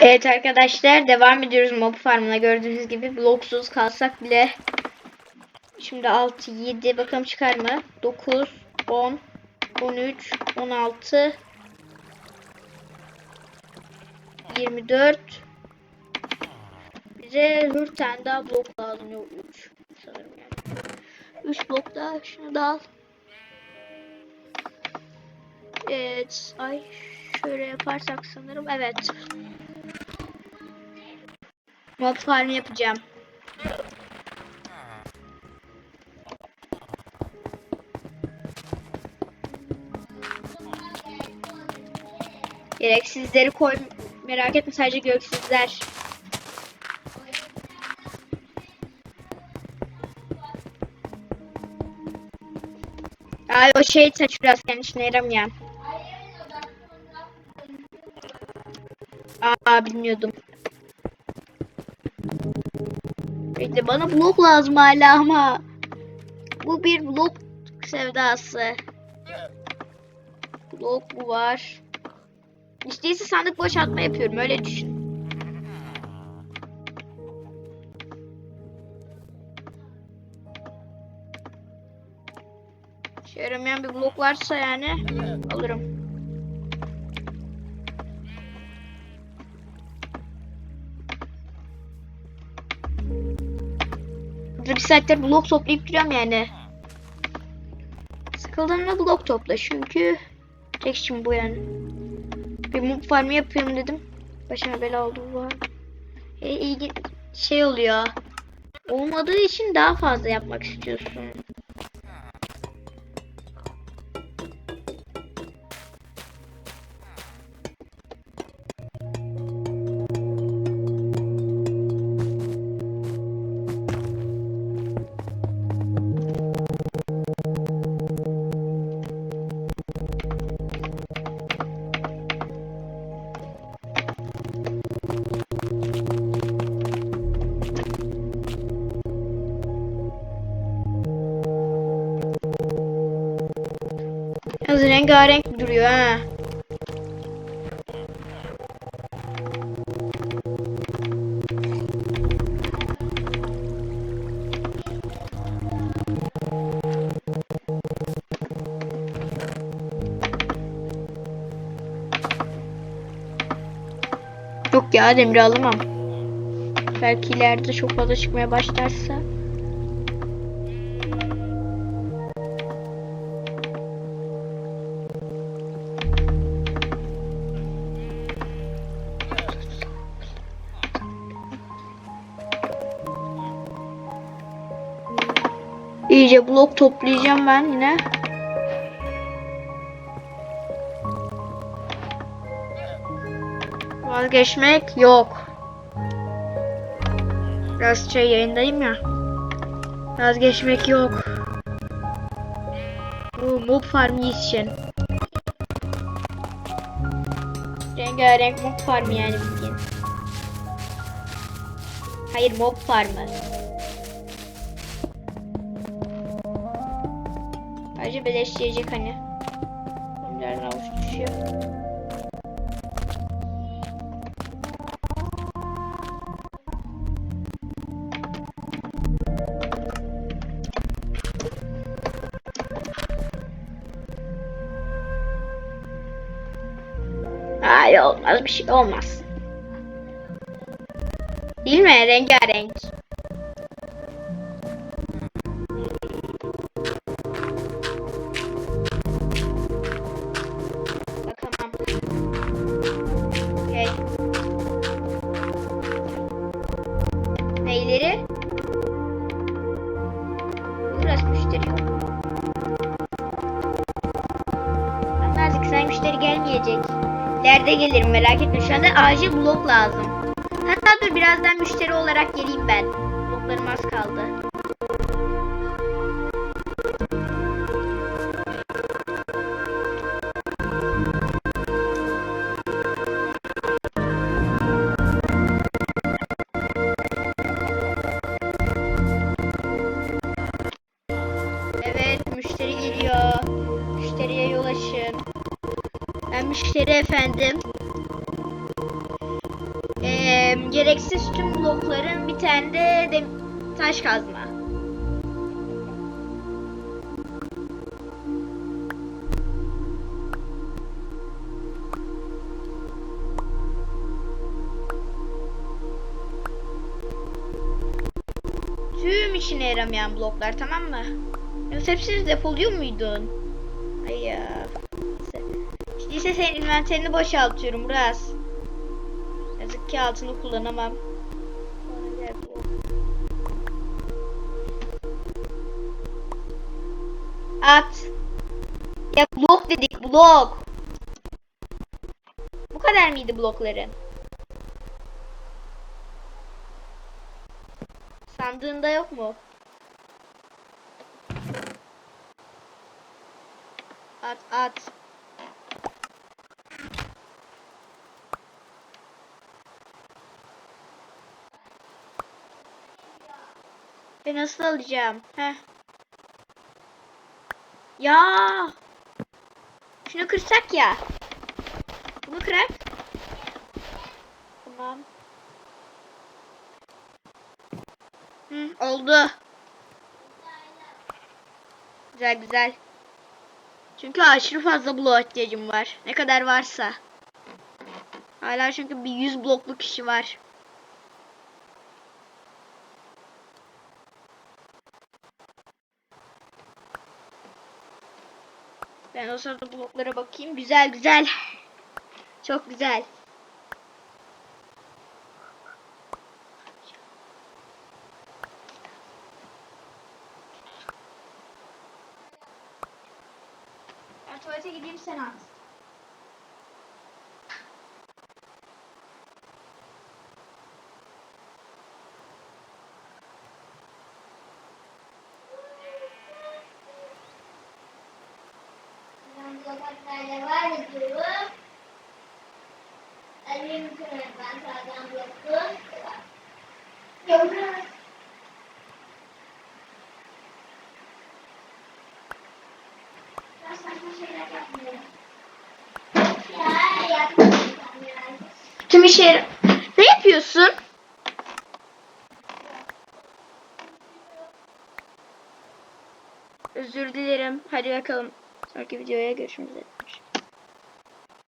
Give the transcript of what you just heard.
Evet arkadaşlar devam ediyoruz. Mob farmına gördüğünüz gibi bloksuz kalsak bile. Şimdi 6 7 bakalım çıkar mı? 9 10 13 16 24 bize 4 tane daha blok lazım. Yok 3 sanırım yani. 3 blok daha şunu da al. Evet ay şöyle yaparsak sanırım. Evet Mob farm yapacağım. Gereksizleri koy. Merak etme sadece göksüzler. Ay o şey saç biraz kendi işine yaramayan. Aa bilmiyordum. Bekle bana blok lazım hala ama bu bir blok sevdası. Blok bu var. Değilse sandık boşaltma yapıyorum öyle düşün. İşe yaramayan bir blok varsa yani alırım. Bir saattir blok toplayıp duruyorum yani. Sıkıldığımda blok topla çünkü tek işim bu yani. Bir mob farmı yapıyorum dedim. Başıma bela oldu bu. E, ilgi şey oluyor. Olmadığı için daha fazla yapmak istiyorsun. Yalnız rengarenk duruyor ha. Yok ya demir alamam. Belki ileride çok fazla çıkmaya başlarsa. İyice blok toplayacağım ben yine. Vazgeçmek yok. Biraz şey yayındayım ya. Vazgeçmek yok. Bu mob farmı için. Rengarenk mob farmı yani bildiğin. Hayır mob farmı. Ayrıca beleşleyecek hani. Bunların avuç düşüyor. Hayır olmaz bir şey olmaz. Değil mi? Rengarenk. Gelmeyecek. İleride gelirim merak etme. Şu anda acil blok lazım. Hatta dur birazdan müşteri olarak geleyim ben. Bloklarım az kaldı. Efendim. Ee, gereksiz tüm blokların bir tane de dem- taş kazma. Tüm işine yaramayan bloklar tamam mı? Yoksa hepsini depoluyor muydun? Ay ise senin inventerini boşaltıyorum biraz. Yazık ki altını kullanamam. At. Ya blok dedik blok. Bu kadar mıydı blokların? Sandığında yok mu? At at. Ben nasıl alacağım? Heh. Ya. Şunu kırsak ya. Bunu kırak. Tamam. Hı, oldu. Güzel güzel. Çünkü aşırı fazla bloğa ihtiyacım var. Ne kadar varsa. Hala çünkü bir 100 bloklu kişi var. Ben o sırada bloklara bakayım. Güzel güzel. Çok güzel. Ben tuvalete gideyim sen at. Var ediyorum. Elimi kırarım ben sağdan blokum. Yavrum. Tüm işe... Ne yapıyorsun? Özür dilerim. Hadi bakalım. Sonraki videoya görüşmek üzere.